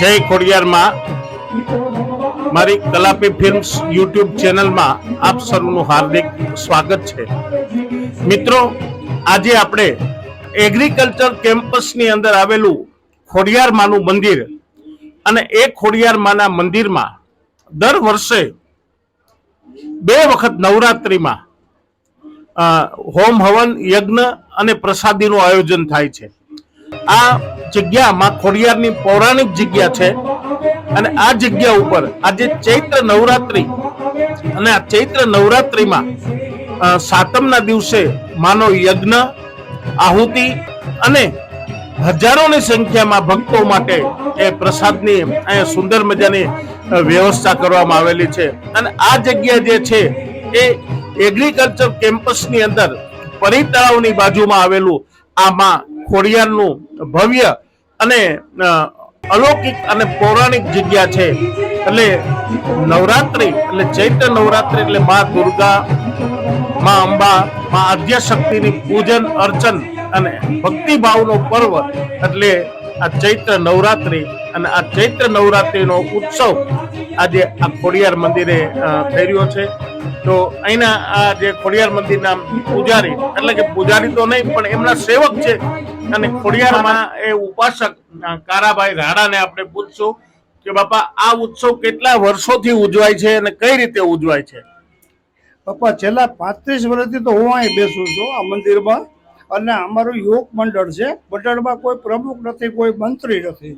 જય ખોડિયારમાં મારી Kalapi films YouTube ચેનલમાં આપ સૌનું હાર્દિક સ્વાગત છે. મિત્રો, આજે આપણે એગ્રીકલ્ચર કેમ્પસની અંદર આવેલું ખોડિયારમાનું મંદિર અને એ ખોડિયારમાના મંદિરમાં દર વર્ષે બે વખત નવરાત્રિમાં હોમ હવન યજ્ઞ અને પ્રસાદીનું આયોજન થાય છે. આ જગ્યામાં ખોડિયારની પૌરાણિક જગ્યા છે અને આ જગ્યા ઉપર આજે ચૈત્ર નવરાત્રિ અને આ ચૈત્ર નવરાત્રિમાં સાતમના દિવસે માનો યજ્ઞ, આહુતિ અને હજારોની સંખ્યામાં ભક્તો માટે એ પ્રસાદની અહીંયા સુંદર મજાની વ્યવસ્થા કરવામાં આવેલી છે. અને આ જગ્યા જે છે એ એગ્રીકલ્ચર કેમ્પસની અંદર પરી તળાવની બાજુમાં આવેલું આમાં ખોડિયારનું ભવ્ય અને અલૌકિક અને પૌરાણિક જગ્યા છે. એટલે નવરાત્રિ, એટલે ચૈત્ર નવરાત્રિ એટલે મા દુર્ગા, મા અંબા, મા આદ્યશક્તિની પૂજન, અર્ચન અને ભક્તિભાવનો પર્વ. એટલે આ ચૈત્ર નવરાત્રિ અને આ ચૈત્ર નવરાત્રિનો ઉત્સવ આજે આ ખોડિયાર મંદિરે થઈ રહ્યો છે. તો અહીંના આ જે ખોડિયાર મંદિરના પૂજારી, એટલે કે પૂજારી તો નહીં, પણ એમના સેવક છે. અને ખોડિયારમાં એ ઉપાસક કારાભાઈ રાણાને આપણે પૂછશું કે બાપા, આ ઉત્સવ કેટલા વર્ષોથી ઉજવાય છે અને કઈ રીતે ઉજવાય છે? પપ્પા છેલ્લા પાંત્રીસ વર્ષથી તો હું અહીં બેસું છું આ મંદિરમાં. અને અમારું યોગ મંડળ છે. મંડળમાં કોઈ પ્રમુખ નથી, કોઈ મંત્રી નથી.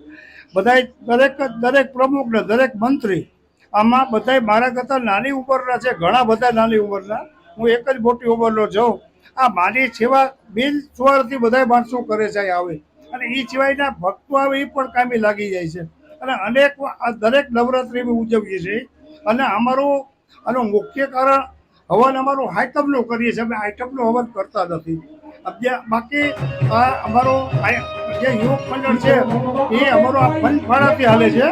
બધાય, દરેક દરેક પ્રમુખ ને દરેક મંત્રી આમાં બધાય મારા કરતાં નાની ઉંમરના છે, ઘણા બધા નાની ઉંમરના. હું એક જ મોટી ઉંમરનો જાઉં આ માની સેવા બિન સ્વાર્થી બધા માણસો કરે છે આવે. અને એ સિવાયના ભક્તો આવે એ પણ કામી લાગી જાય છે. અને અનેક દરેક નવરાત્રિ અમે ઉજવીએ છીએ. અને અમારું, આનું મુખ્ય કારણ હવન અમારું આઈટમનું કરીએ છીએ. અમે આઈટમનું હવન કરતા નથી. બાકી આ અમારો જે યુવક મંડળ છે, એ અમારો આ ફંડ ફાળાથી છે.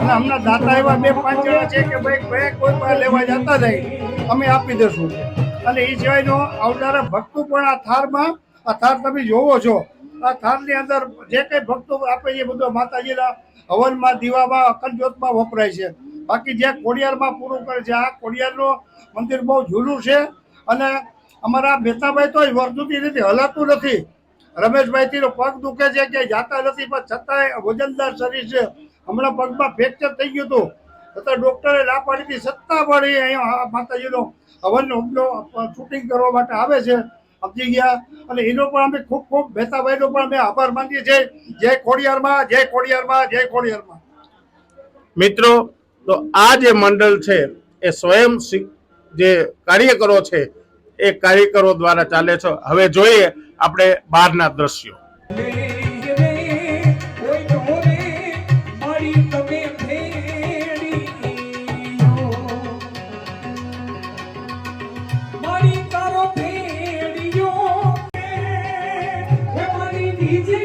અને હમણાં દાતા એવા બે પાંચ જણા છે કે ભાઈ કોઈ કોઈ પણ લેવા જતા જાય અમે આપી દઈશું. અને એ સિવાયનો આવનારા ભક્તો પણ આ થારમાં, આ થાર તમે જોવો છો, આ થારની અંદર જે કંઈ ભક્તો આપે છે બધું માતાજીના હવનમાં, દીવામાં અખંડજોતમાં વપરાય છે. બાકી જે ખોડિયારમાં પૂરું કરે છે, આ ખોડિયારનું મંદિર બહુ જૂનું છે અને અમારા મહેતાભાઈ તો વર્તુતી નથી, હલાતું નથી. રમેશભાઈ થી પગ દુખે છે કે જાતા નથી, પણ છતાંય વજનદાર શરીર છે. હમણાં પગમાં ફ્રેક્ચર થઈ ગયું હતું. છતાં ડોક્ટરે ના પાડી હતી, સત્તા પાડી અહીંયા માતાજીનો હવનનો હુમલો શૂટિંગ કરવા માટે આવે છે. સમજી ગયા? અને એનો પણ અમે ખૂબ ખૂબ મહેતાભાઈનો પણ અમે આભાર માનીએ છીએ. જય ખોડિયારમાં જય ખોડિયારમાં જય ખોડિયારમાં. મિત્રો, તો આ જે મંડળ છે, એ સ્વયં જે કાર્યકરો છે એ કાર્યકરો દ્વારા ચાલે છે. હવે જોઈએ આપણે બહારના દ્રશ્યો. કોઈ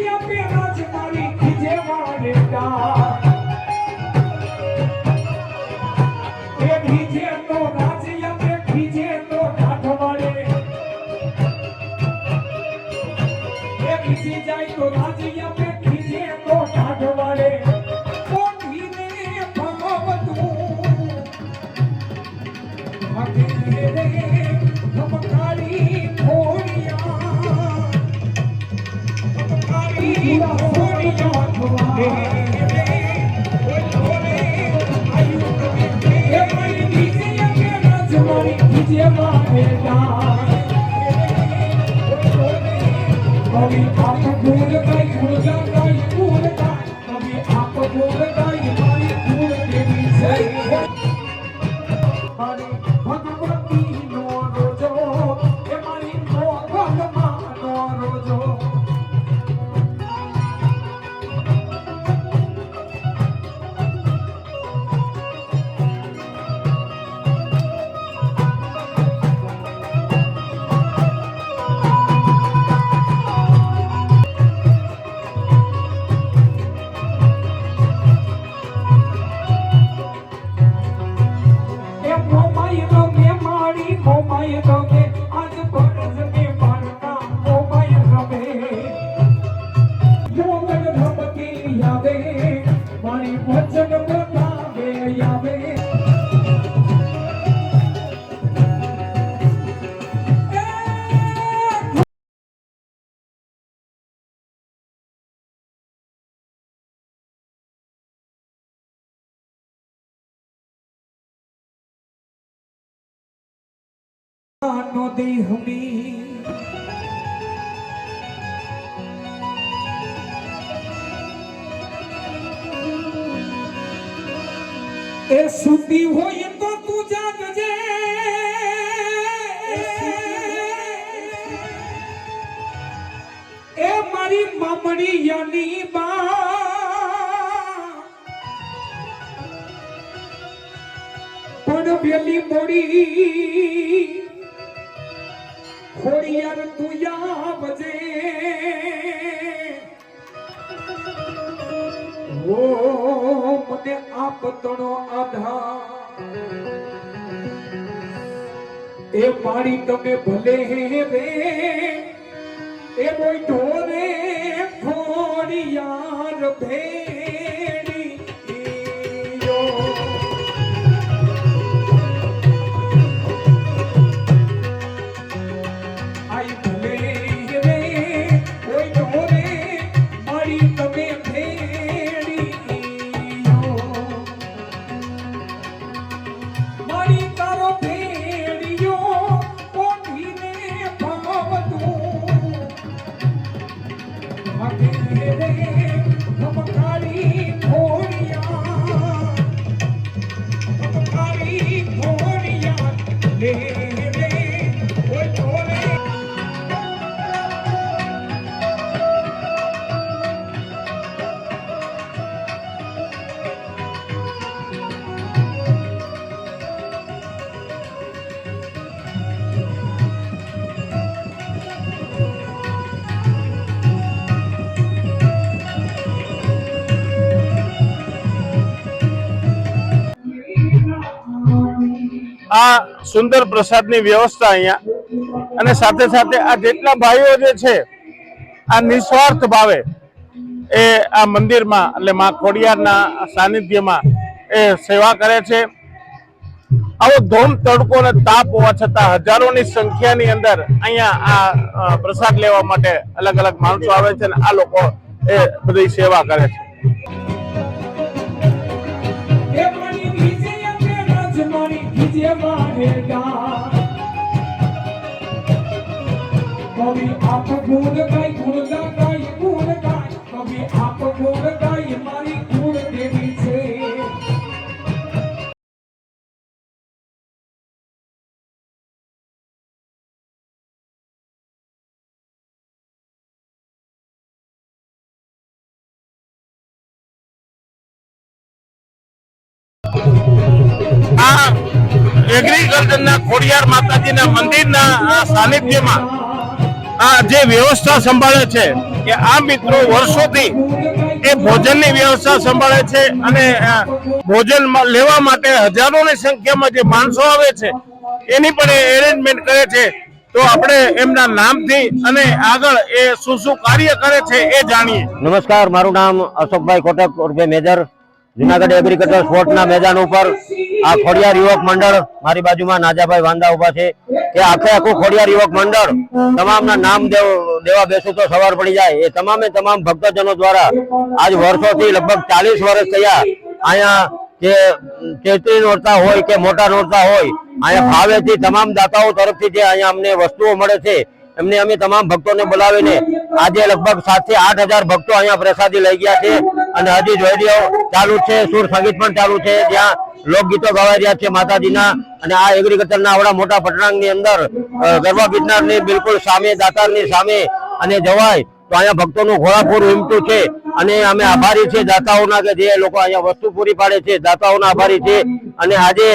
મારી વચન બતાવે આવે. નો દેહ મી એ સુતી હોય તો તું જાગજે. એ મારી મામડી યાની બા. પણ વેલી મોડી ખોડિયાર તું યાવજે. ઓ મને આધા એ પાણી તમે ભલે હે રે એ કોઈ ઢોરે ખોડિયાર ભેડી આ સુંદર પ્રસાદની વ્યવસ્થા અહીંયા. અને સાથે સાથે આ જેટલા ભાઈઓ જે છે, આ નિસ્વાર્થ ભાવે એ આ મંદિરમાં, એટલે માં ખોડિયારના સાનિધ્યમાં એ સેવા કરે છે. આવો ધોમ, તડકો અને તાપ હોવા છતાં હજારોની સંખ્યાની અંદર અહીંયા આ પ્રસાદ લેવા માટે અલગ અલગ માણસો આવે છે અને આ લોકો એ બધી સેવા કરે છે. બીજે મારે કવિ આપ ગુણ ગાય ગુણ ગાય ગુણ ગાય. કવિ આપ ગુણ ગાય, મારી ગુણ દેવી આ એગ્રીકલ્ચરના ખોડિયાર માતાજીના મંદિરના સાનિધ્યમાં આ જે વ્યવસ્થા સંભાળે છે કે આ મિત્રો વર્ષોથી એ ભોજનની વ્યવસ્થા સંભાળે છે અને ભોજન લેવા માટે હજારોની સંખ્યામાં જે માણસો આવે છે, એની પણ એરેન્જમેન્ટ કરે છે. તો આપણે એમના નામથી અને આગળ એ શું શું કાર્ય કરે છે એ જાણીએ. નમસ્કાર, મારું નામ અશોકભાઈ કોટક ઉર્ફે મેજર. જુનાગઢ એગ્રીકલ્ચર સ્પોર્ટના મેદાન ઉપર આ ખોડિયાર યુવક મંડળ મારી બાજુમાં નાજાભાઈ વાંદા ઊભા છે કે આખે આખું ખોડિયાર યુવક મંડળ તમામના નામ દેવ બેસું તો સવાર પડી જાય. એ તમામે તમામ ભક્તજનો દ્વારા આજ વર્ષોથી લગભગ ચાલીસ વર્ષ થયા. અહીંયા જે ચેતરી નોરતા હોય કે મોટા નોરતા હોય, અહીંયા ભાવેથી તમામ દાતાઓ તરફથી જે અહીંયા અમને વસ્તુઓ મળે છે, એમને અમે તમામ ભક્તોને બોલાવીને આજે લગભગ સાતથી આઠ હજાર ભક્તો અહીંયા પ્રસાદી લઈ ગયા છે. અને હજી જોઈ રહ્યો, ચાલુ છે, સુર સંગીત પણ ચાલુ છે. જ્યાં લોકગીતો ગવાઈ રહ્યા છે માતાજીના. અને આ એગ્રીકલ્ચરના આવડા મોટા પટણાંગની અંદર ગરબા ગીતનારની બિલકુલ સામે, દાતારની સામે અને જવાય, તો અહીંયા ભક્તોનું ઘોડાપૂર ઉમટું છે. અને અમે આભારી છે દાતાઓના કે જે લોકો અહીંયા વસ્તુ પૂરી પાડે છે, દાતાઓના આભારી છે અને આજે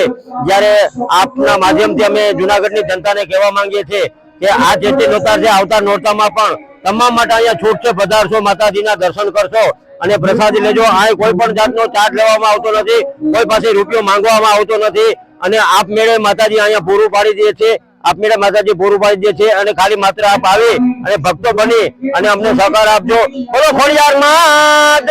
જ્યારે આપના માધ્યમથી અમે જુનાગઢની જનતાને કહેવા માંગીએ છીએ કે આ જે તે નોતા છે, આવતા નોરતામાં પણ તમામ માટે અહીંયા છૂટ છે. પધારશો, માતાજીના દર્શન કરશો અને પ્રસાદી લેજો. આ કોઈ પણ જાતનો ચાર્જ લેવામાં આવતો નથી. કોઈ પાસે રૂપિયો માંગવામાં આવતો નથી. અને આપ મેળે માતાજી અહીંયા પૂરું પાડી દે છે. આપ મેળે માતાજી પૂરું પાડી દે છે અને ખાલી માત્ર આપ આવી અને ભક્તો બની અને અમને સહકાર આપજો. બોલો, ખોડિયાર માત.